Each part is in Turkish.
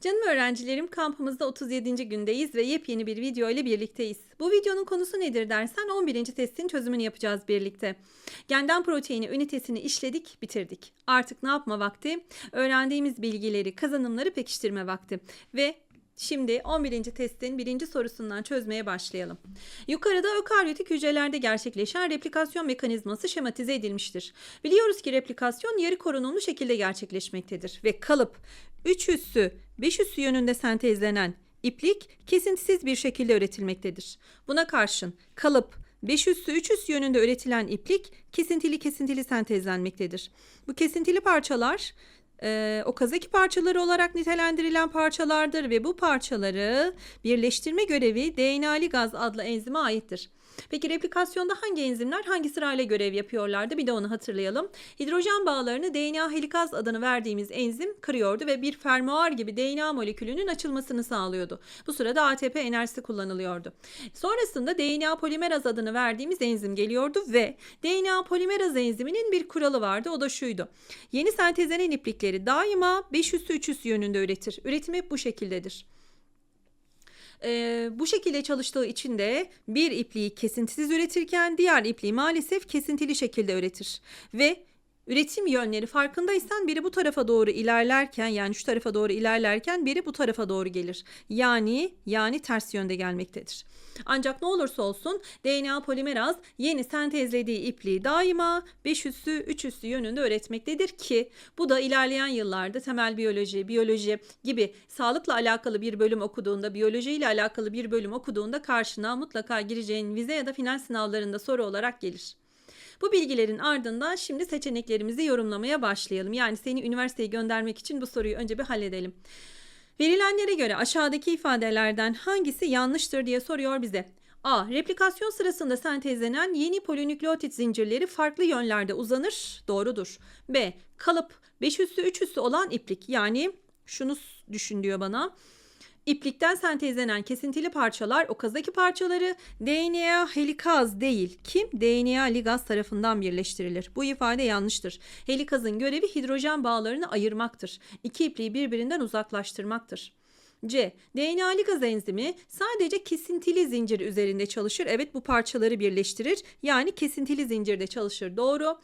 Canım öğrencilerim kampımızda 37. gündeyiz ve yepyeni bir video ile birlikteyiz. Bu videonun konusu nedir dersen 11. testin çözümünü yapacağız birlikte. Genden proteini ünitesini işledik, bitirdik. Artık ne yapma vakti? Öğrendiğimiz bilgileri, kazanımları pekiştirme vakti. Ve Şimdi 11. testin birinci sorusundan çözmeye başlayalım. Yukarıda ökaryotik hücrelerde gerçekleşen replikasyon mekanizması şematize edilmiştir. Biliyoruz ki replikasyon yarı korunumlu şekilde gerçekleşmektedir ve kalıp 3 üssü 5 üssü yönünde sentezlenen iplik kesintisiz bir şekilde üretilmektedir. Buna karşın kalıp 5 üssü 3 üssü yönünde üretilen iplik kesintili kesintili sentezlenmektedir. Bu kesintili parçalar e, okazaki parçaları olarak nitelendirilen parçalardır ve bu parçaları birleştirme görevi DNA ligaz adlı enzime aittir. Peki replikasyonda hangi enzimler hangi sırayla görev yapıyorlardı? Bir de onu hatırlayalım. Hidrojen bağlarını DNA helikaz adını verdiğimiz enzim kırıyordu ve bir fermuar gibi DNA molekülünün açılmasını sağlıyordu. Bu sırada ATP enerjisi kullanılıyordu. Sonrasında DNA polimeraz adını verdiğimiz enzim geliyordu ve DNA polimeraz enziminin bir kuralı vardı. O da şuydu. Yeni sentezlenen iplikleri daima 5 üssü 3 üssü yönünde üretir. Üretim hep bu şekildedir. Ee, bu şekilde çalıştığı için de bir ipliği kesintisiz üretirken diğer ipliği maalesef kesintili şekilde üretir. Ve üretim yönleri farkındaysan biri bu tarafa doğru ilerlerken yani şu tarafa doğru ilerlerken biri bu tarafa doğru gelir. Yani yani ters yönde gelmektedir. Ancak ne olursa olsun DNA polimeraz yeni sentezlediği ipliği daima 5 üssü 3 üssü yönünde öğretmektedir ki bu da ilerleyen yıllarda temel biyoloji, biyoloji gibi sağlıkla alakalı bir bölüm okuduğunda, biyoloji ile alakalı bir bölüm okuduğunda karşına mutlaka gireceğin vize ya da final sınavlarında soru olarak gelir. Bu bilgilerin ardından şimdi seçeneklerimizi yorumlamaya başlayalım. Yani seni üniversiteye göndermek için bu soruyu önce bir halledelim. Verilenlere göre aşağıdaki ifadelerden hangisi yanlıştır diye soruyor bize. A. Replikasyon sırasında sentezlenen yeni polinükleotit zincirleri farklı yönlerde uzanır. Doğrudur. B. Kalıp 5 üssü 3 üssü olan iplik yani şunu düşün diyor bana. İplikten sentezlenen kesintili parçalar okazdaki parçaları DNA helikaz değil. Kim? DNA ligaz tarafından birleştirilir. Bu ifade yanlıştır. Helikazın görevi hidrojen bağlarını ayırmaktır. İki ipliği birbirinden uzaklaştırmaktır. C. DNA ligaz enzimi sadece kesintili zincir üzerinde çalışır. Evet bu parçaları birleştirir. Yani kesintili zincirde çalışır. Doğru.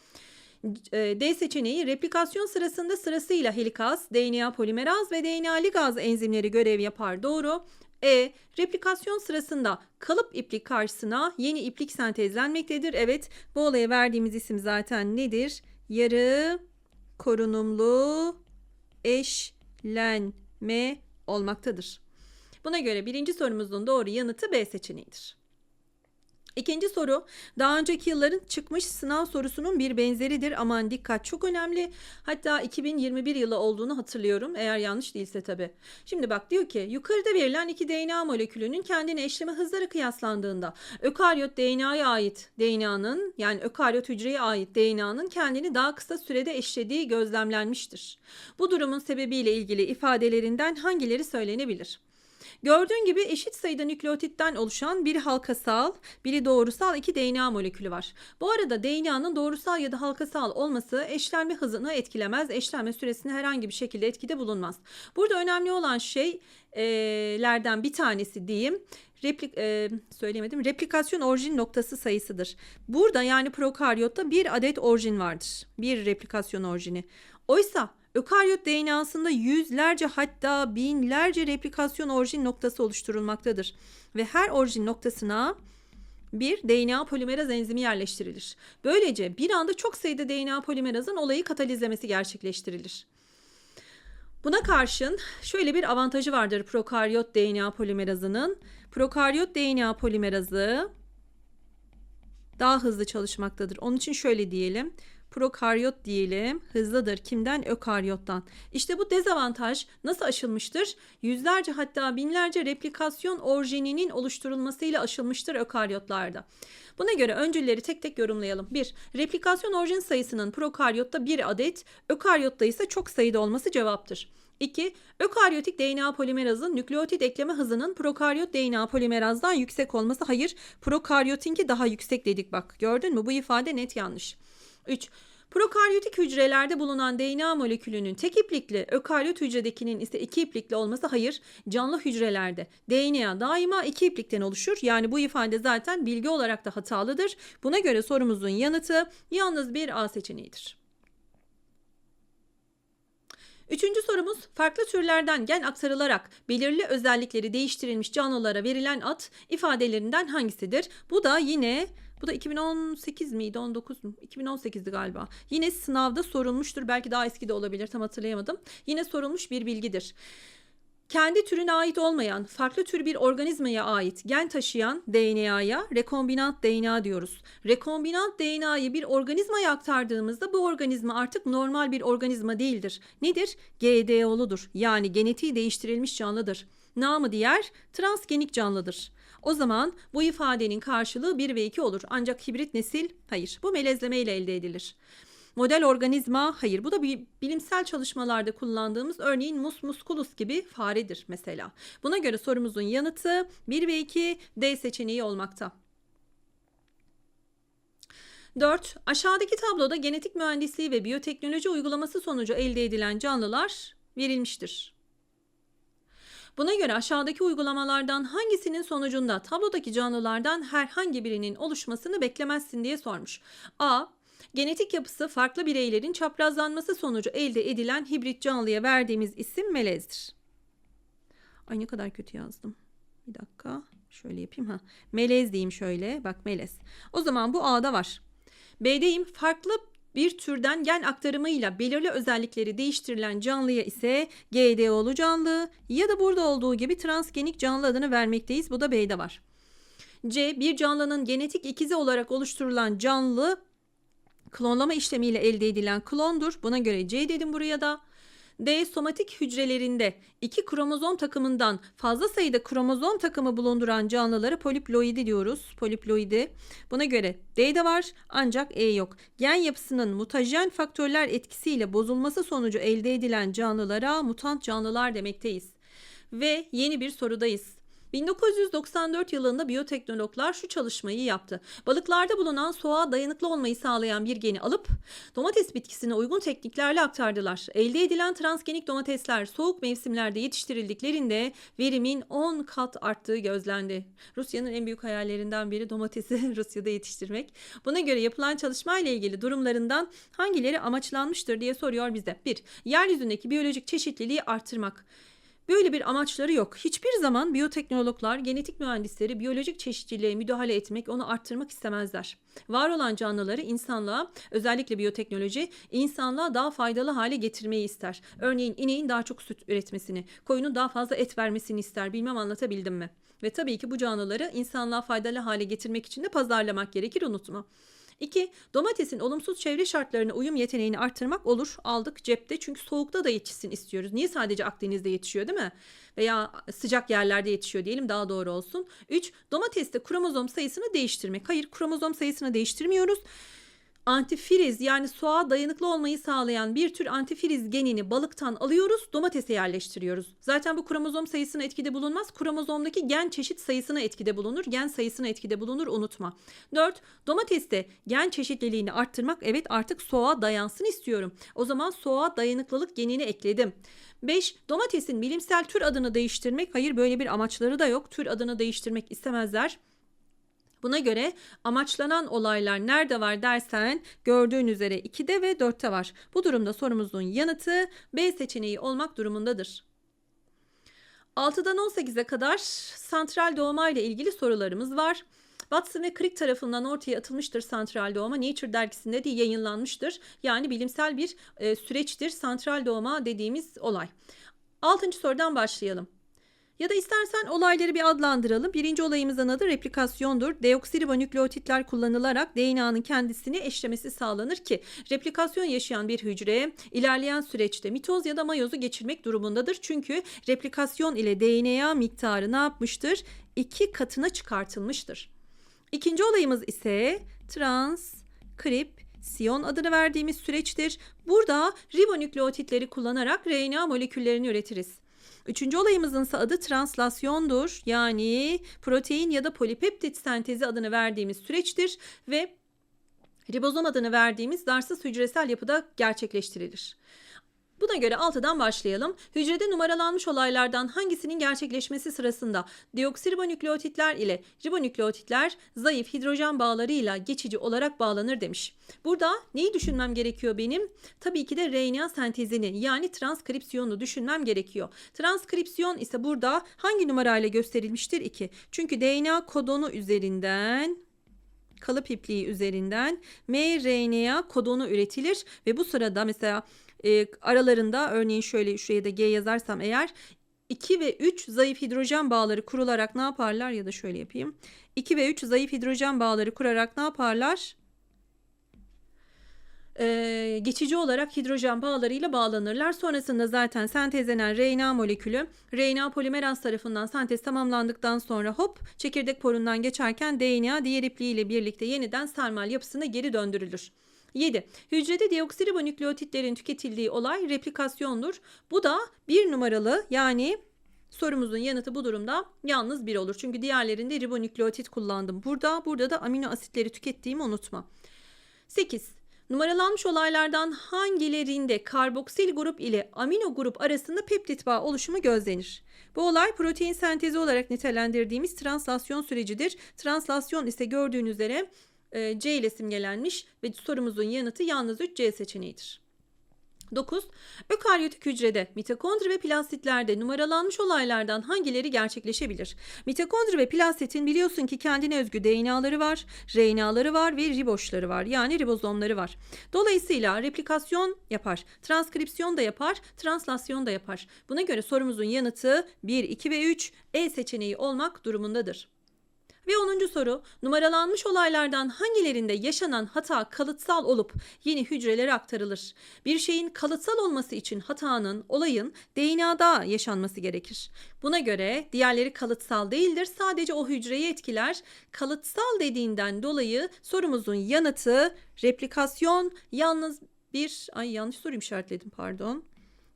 E, D seçeneği replikasyon sırasında sırasıyla helikaz, DNA polimeraz ve DNA ligaz enzimleri görev yapar. Doğru. E. Replikasyon sırasında kalıp iplik karşısına yeni iplik sentezlenmektedir. Evet bu olaya verdiğimiz isim zaten nedir? Yarı korunumlu eşlenme olmaktadır. Buna göre birinci sorumuzun doğru yanıtı B seçeneğidir. İkinci soru daha önceki yılların çıkmış sınav sorusunun bir benzeridir. Aman dikkat çok önemli. Hatta 2021 yılı olduğunu hatırlıyorum eğer yanlış değilse tabi. Şimdi bak diyor ki yukarıda verilen iki DNA molekülünün kendine eşleme hızları kıyaslandığında ökaryot DNA'ya ait DNA'nın yani ökaryot hücreye ait DNA'nın kendini daha kısa sürede eşlediği gözlemlenmiştir. Bu durumun sebebiyle ilgili ifadelerinden hangileri söylenebilir? Gördüğün gibi eşit sayıda nükleotitten oluşan bir halkasal, biri doğrusal iki DNA molekülü var. Bu arada DNA'nın doğrusal ya da halkasal olması eşlenme hızını etkilemez. Eşlenme süresine herhangi bir şekilde etkide bulunmaz. Burada önemli olan şeylerden bir tanesi diyeyim replik e, söylemedim replikasyon orijin noktası sayısıdır. Burada yani prokaryotta bir adet orijin vardır. Bir replikasyon orijini. Oysa Ökaryot DNA'sında yüzlerce hatta binlerce replikasyon orijin noktası oluşturulmaktadır ve her orijin noktasına bir DNA polimeraz enzimi yerleştirilir. Böylece bir anda çok sayıda DNA polimerazın olayı katalizlemesi gerçekleştirilir. Buna karşın şöyle bir avantajı vardır prokaryot DNA polimerazının. Prokaryot DNA polimerazı daha hızlı çalışmaktadır. Onun için şöyle diyelim prokaryot diyelim hızlıdır. Kimden? Ökaryottan. İşte bu dezavantaj nasıl aşılmıştır? Yüzlerce hatta binlerce replikasyon orijininin oluşturulmasıyla aşılmıştır ökaryotlarda. Buna göre öncülleri tek tek yorumlayalım. 1. Replikasyon orijin sayısının prokaryotta 1 adet, ökaryotta ise çok sayıda olması cevaptır. 2. Ökaryotik DNA polimerazın nükleotit ekleme hızının prokaryot DNA polimerazdan yüksek olması. Hayır, prokaryotinki daha yüksek dedik bak. Gördün mü? Bu ifade net yanlış. 3. Prokaryotik hücrelerde bulunan DNA molekülünün tek iplikli, ökaryot hücredekinin ise iki iplikli olması hayır. Canlı hücrelerde DNA daima iki iplikten oluşur. Yani bu ifade zaten bilgi olarak da hatalıdır. Buna göre sorumuzun yanıtı yalnız bir A seçeneğidir. Üçüncü sorumuz farklı türlerden gen aktarılarak belirli özellikleri değiştirilmiş canlılara verilen ad ifadelerinden hangisidir? Bu da yine bu da 2018 miydi 19 mu? 2018'di galiba. Yine sınavda sorulmuştur. Belki daha eski de olabilir tam hatırlayamadım. Yine sorulmuş bir bilgidir. Kendi türüne ait olmayan, farklı tür bir organizmaya ait gen taşıyan DNA'ya rekombinant DNA diyoruz. Rekombinant DNA'yı bir organizmaya aktardığımızda bu organizma artık normal bir organizma değildir. Nedir? GDO'ludur. Yani genetiği değiştirilmiş canlıdır. Namı diğer transgenik canlıdır. O zaman bu ifadenin karşılığı 1 ve 2 olur. Ancak hibrit nesil hayır. Bu melezleme ile elde edilir. Model organizma hayır. Bu da bir bilimsel çalışmalarda kullandığımız örneğin mus musculus gibi faredir mesela. Buna göre sorumuzun yanıtı 1 ve 2 D seçeneği olmakta. 4. Aşağıdaki tabloda genetik mühendisliği ve biyoteknoloji uygulaması sonucu elde edilen canlılar verilmiştir. Buna göre aşağıdaki uygulamalardan hangisinin sonucunda tablodaki canlılardan herhangi birinin oluşmasını beklemezsin diye sormuş. A. Genetik yapısı farklı bireylerin çaprazlanması sonucu elde edilen hibrit canlıya verdiğimiz isim melezdir. Ay ne kadar kötü yazdım. Bir dakika. Şöyle yapayım ha. Melez diyeyim şöyle. Bak melez. O zaman bu A'da var. B'deyim. Farklı bir türden gen aktarımıyla belirli özellikleri değiştirilen canlıya ise GDO'lu canlı ya da burada olduğu gibi transgenik canlı adını vermekteyiz. Bu da B'de var. C. Bir canlının genetik ikizi olarak oluşturulan canlı klonlama işlemiyle elde edilen klondur. Buna göre C dedim buraya da. D somatik hücrelerinde iki kromozom takımından fazla sayıda kromozom takımı bulunduran canlıları poliploidi diyoruz. Poliploidi. Buna göre D de var ancak E yok. Gen yapısının mutajen faktörler etkisiyle bozulması sonucu elde edilen canlılara mutant canlılar demekteyiz. Ve yeni bir sorudayız. 1994 yılında biyoteknologlar şu çalışmayı yaptı. Balıklarda bulunan soğuğa dayanıklı olmayı sağlayan bir geni alıp domates bitkisine uygun tekniklerle aktardılar. Elde edilen transgenik domatesler soğuk mevsimlerde yetiştirildiklerinde verimin 10 kat arttığı gözlendi. Rusya'nın en büyük hayallerinden biri domatesi Rusya'da yetiştirmek. Buna göre yapılan çalışmayla ilgili durumlarından hangileri amaçlanmıştır diye soruyor bize. 1. Yeryüzündeki biyolojik çeşitliliği artırmak. Böyle bir amaçları yok. Hiçbir zaman biyoteknologlar, genetik mühendisleri biyolojik çeşitliliğe müdahale etmek, onu arttırmak istemezler. Var olan canlıları insanlığa, özellikle biyoteknoloji, insanlığa daha faydalı hale getirmeyi ister. Örneğin ineğin daha çok süt üretmesini, koyunun daha fazla et vermesini ister. Bilmem anlatabildim mi? Ve tabii ki bu canlıları insanlığa faydalı hale getirmek için de pazarlamak gerekir unutma. 2. Domatesin olumsuz çevre şartlarına uyum yeteneğini arttırmak olur. Aldık cepte çünkü soğukta da yetişsin istiyoruz. Niye sadece Akdeniz'de yetişiyor değil mi? Veya sıcak yerlerde yetişiyor diyelim daha doğru olsun. 3. Domateste kromozom sayısını değiştirmek. Hayır kromozom sayısını değiştirmiyoruz antifriz yani soğuğa dayanıklı olmayı sağlayan bir tür antifriz genini balıktan alıyoruz, domatese yerleştiriyoruz. Zaten bu kromozom sayısına etkide bulunmaz. Kromozomdaki gen çeşit sayısına etkide bulunur. Gen sayısına etkide bulunur unutma. 4. Domateste gen çeşitliliğini arttırmak evet artık soğuğa dayansın istiyorum. O zaman soğuğa dayanıklılık genini ekledim. 5. Domatesin bilimsel tür adını değiştirmek. Hayır böyle bir amaçları da yok. Tür adını değiştirmek istemezler. Buna göre amaçlanan olaylar nerede var dersen gördüğün üzere 2'de ve 4'te var. Bu durumda sorumuzun yanıtı B seçeneği olmak durumundadır. 6'dan 18'e kadar santral doğma ile ilgili sorularımız var. Watson ve Crick tarafından ortaya atılmıştır santral doğma. Nature dergisinde de yayınlanmıştır. Yani bilimsel bir e, süreçtir santral doğma dediğimiz olay. Altıncı sorudan başlayalım. Ya da istersen olayları bir adlandıralım. Birinci olayımızın adı replikasyondur. Deoksiribonükleotitler kullanılarak DNA'nın kendisini eşlemesi sağlanır ki replikasyon yaşayan bir hücre ilerleyen süreçte mitoz ya da mayozu geçirmek durumundadır. Çünkü replikasyon ile DNA miktarı ne yapmıştır? İki katına çıkartılmıştır. İkinci olayımız ise transkripsiyon adını verdiğimiz süreçtir. Burada ribonükleotitleri kullanarak RNA moleküllerini üretiriz. Üçüncü olayımızın ise adı translasyondur. Yani protein ya da polipeptit sentezi adını verdiğimiz süreçtir ve Ribozom adını verdiğimiz zarsız hücresel yapıda gerçekleştirilir. Buna göre 6'dan başlayalım. Hücrede numaralanmış olaylardan hangisinin gerçekleşmesi sırasında deoksiribonükleotitler ile ribonükleotitler zayıf hidrojen bağlarıyla geçici olarak bağlanır demiş. Burada neyi düşünmem gerekiyor benim? Tabii ki de RNA sentezini yani transkripsiyonu düşünmem gerekiyor. Transkripsiyon ise burada hangi numarayla gösterilmiştir? 2. Çünkü DNA kodonu üzerinden kalıp ipliği üzerinden mRNA kodonu üretilir ve bu sırada mesela e, aralarında örneğin şöyle şuraya da G yazarsam eğer 2 ve 3 zayıf hidrojen bağları kurularak ne yaparlar ya da şöyle yapayım. 2 ve 3 zayıf hidrojen bağları kurarak ne yaparlar? Ee, geçici olarak hidrojen bağlarıyla bağlanırlar. Sonrasında zaten sentezlenen RNA molekülü RNA polimeraz tarafından sentez tamamlandıktan sonra hop çekirdek porundan geçerken DNA diğer ipliğiyle birlikte yeniden sarmal yapısına geri döndürülür. 7. Hücrede deoksiribonükleotitlerin tüketildiği olay replikasyondur. Bu da bir numaralı yani sorumuzun yanıtı bu durumda yalnız bir olur. Çünkü diğerlerinde ribonükleotit kullandım. Burada burada da amino asitleri tükettiğimi unutma. 8. Numaralanmış olaylardan hangilerinde karboksil grup ile amino grup arasında peptit bağ oluşumu gözlenir? Bu olay protein sentezi olarak nitelendirdiğimiz translasyon sürecidir. Translasyon ise gördüğünüz üzere e, C ile simgelenmiş ve sorumuzun yanıtı yalnız 3 C seçeneğidir. 9. Ökaryotik hücrede mitokondri ve plastitlerde numaralanmış olaylardan hangileri gerçekleşebilir? Mitokondri ve plastitin biliyorsun ki kendine özgü DNA'ları var, RNA'ları var ve riboşları var. Yani ribozomları var. Dolayısıyla replikasyon yapar, transkripsiyon da yapar, translasyon da yapar. Buna göre sorumuzun yanıtı 1, 2 ve 3 E seçeneği olmak durumundadır. Ve 10. soru numaralanmış olaylardan hangilerinde yaşanan hata kalıtsal olup yeni hücrelere aktarılır? Bir şeyin kalıtsal olması için hatanın, olayın DNA'da yaşanması gerekir. Buna göre diğerleri kalıtsal değildir. Sadece o hücreyi etkiler. Kalıtsal dediğinden dolayı sorumuzun yanıtı replikasyon yalnız bir ay yanlış soru işaretledim pardon.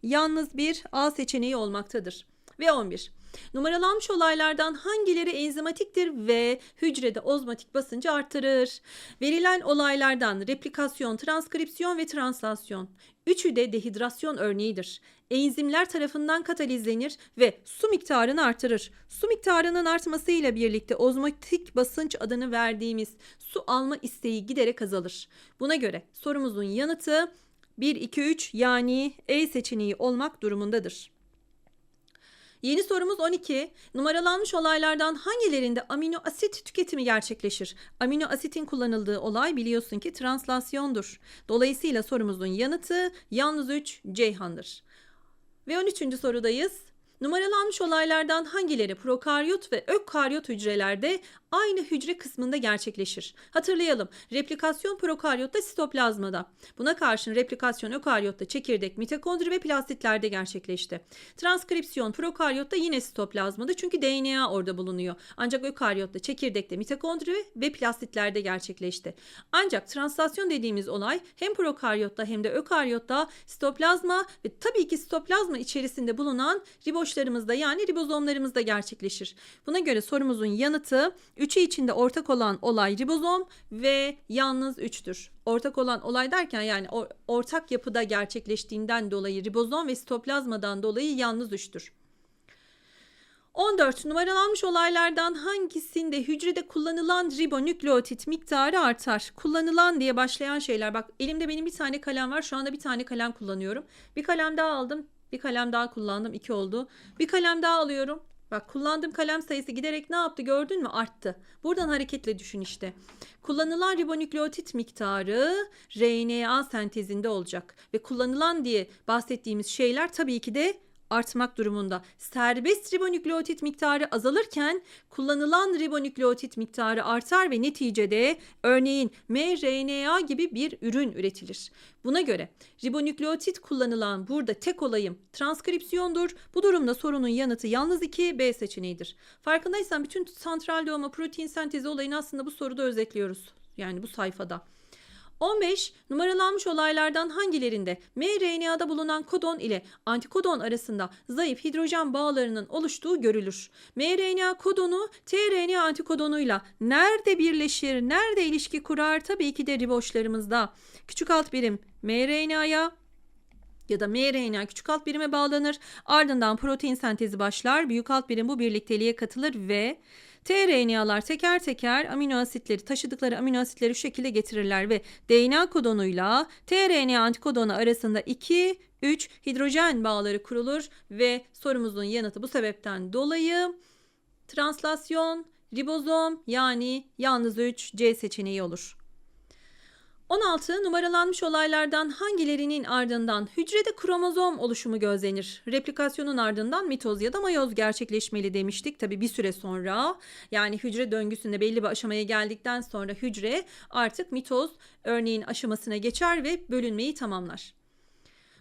Yalnız bir A seçeneği olmaktadır. Ve 11. Numaralanmış olaylardan hangileri enzimatiktir ve hücrede ozmotik basıncı artırır? Verilen olaylardan replikasyon, transkripsiyon ve translasyon. Üçü de dehidrasyon örneğidir. Enzimler tarafından katalizlenir ve su miktarını artırır. Su miktarının artmasıyla birlikte ozmotik basınç adını verdiğimiz su alma isteği giderek azalır. Buna göre sorumuzun yanıtı 1, 2, 3 yani E seçeneği olmak durumundadır. Yeni sorumuz 12. Numaralanmış olaylardan hangilerinde amino asit tüketimi gerçekleşir? Amino asitin kullanıldığı olay biliyorsun ki translasyondur. Dolayısıyla sorumuzun yanıtı yalnız 3 Ceyhan'dır. Ve 13. sorudayız. Numaralanmış olaylardan hangileri prokaryot ve ökaryot hücrelerde aynı hücre kısmında gerçekleşir? Hatırlayalım. Replikasyon prokaryotta sitoplazmada. Buna karşın replikasyon ökaryotta çekirdek, mitokondri ve plastitlerde gerçekleşti. Transkripsiyon prokaryotta yine sitoplazmada çünkü DNA orada bulunuyor. Ancak ökaryotta çekirdekte, mitokondri ve plastitlerde gerçekleşti. Ancak translasyon dediğimiz olay hem prokaryotta hem de ökaryotta sitoplazma ve tabii ki sitoplazma içerisinde bulunan riboşlarımızda yani ribozomlarımızda gerçekleşir. Buna göre sorumuzun yanıtı Üçü içinde ortak olan olay ribozom ve yalnız üçtür. Ortak olan olay derken yani ortak yapıda gerçekleştiğinden dolayı ribozom ve sitoplazmadan dolayı yalnız üçtür. 14. Numaralanmış olaylardan hangisinde hücrede kullanılan ribonükleotit miktarı artar? Kullanılan diye başlayan şeyler. Bak elimde benim bir tane kalem var. Şu anda bir tane kalem kullanıyorum. Bir kalem daha aldım. Bir kalem daha kullandım. iki oldu. Bir kalem daha alıyorum. Bak kullandığım kalem sayısı giderek ne yaptı gördün mü? Arttı. Buradan hareketle düşün işte. Kullanılan ribonükleotit miktarı RNA sentezinde olacak. Ve kullanılan diye bahsettiğimiz şeyler tabii ki de artmak durumunda. Serbest ribonükleotit miktarı azalırken kullanılan ribonükleotit miktarı artar ve neticede örneğin mRNA gibi bir ürün üretilir. Buna göre ribonükleotit kullanılan burada tek olayım transkripsiyondur. Bu durumda sorunun yanıtı yalnız 2 B seçeneğidir. Farkındaysan bütün santral doğma protein sentezi olayını aslında bu soruda özetliyoruz. Yani bu sayfada. 15. Numaralanmış olaylardan hangilerinde mRNA'da bulunan kodon ile antikodon arasında zayıf hidrojen bağlarının oluştuğu görülür? mRNA kodonu tRNA antikodonuyla nerede birleşir, nerede ilişki kurar? Tabii ki de riboşlarımızda. Küçük alt birim mRNA'ya ya da mRNA küçük alt birime bağlanır. Ardından protein sentezi başlar. Büyük alt birim bu birlikteliğe katılır ve tRNA'lar teker teker amino asitleri taşıdıkları amino asitleri şu şekilde getirirler ve DNA kodonuyla tRNA antikodonu arasında 2 3 hidrojen bağları kurulur ve sorumuzun yanıtı bu sebepten dolayı translasyon ribozom yani yalnız 3 C seçeneği olur. 16 numaralanmış olaylardan hangilerinin ardından hücrede kromozom oluşumu gözlenir? Replikasyonun ardından mitoz ya da mayoz gerçekleşmeli demiştik. Tabi bir süre sonra yani hücre döngüsünde belli bir aşamaya geldikten sonra hücre artık mitoz örneğin aşamasına geçer ve bölünmeyi tamamlar.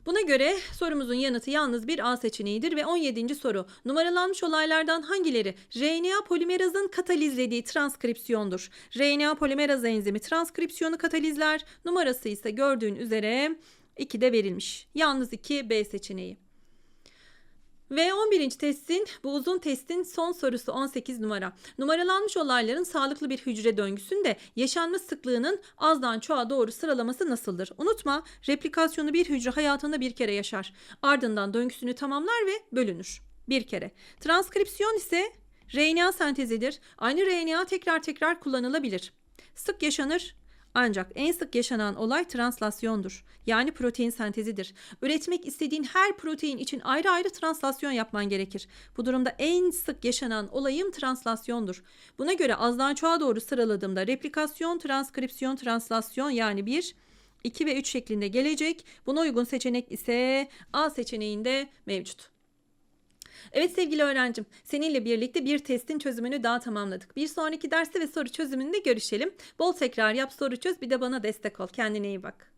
Buna göre sorumuzun yanıtı yalnız bir A seçeneğidir ve 17. soru. Numaralanmış olaylardan hangileri RNA polimerazın katalizlediği transkripsiyondur? RNA polimeraz enzimi transkripsiyonu katalizler. Numarası ise gördüğün üzere 2'de verilmiş. Yalnız 2 B seçeneği. Ve 11. testin bu uzun testin son sorusu 18 numara. Numaralanmış olayların sağlıklı bir hücre döngüsünde yaşanma sıklığının azdan çoğa doğru sıralaması nasıldır? Unutma replikasyonu bir hücre hayatında bir kere yaşar. Ardından döngüsünü tamamlar ve bölünür. Bir kere. Transkripsiyon ise RNA sentezidir. Aynı RNA tekrar tekrar kullanılabilir. Sık yaşanır, ancak en sık yaşanan olay translasyondur. Yani protein sentezidir. Üretmek istediğin her protein için ayrı ayrı translasyon yapman gerekir. Bu durumda en sık yaşanan olayım translasyondur. Buna göre azdan çoğa doğru sıraladığımda replikasyon, transkripsiyon, translasyon yani 1, 2 ve 3 şeklinde gelecek. Buna uygun seçenek ise A seçeneğinde mevcut. Evet sevgili öğrencim, seninle birlikte bir testin çözümünü daha tamamladık. Bir sonraki derste ve soru çözümünde görüşelim. Bol tekrar yap, soru çöz, bir de bana destek ol. Kendine iyi bak.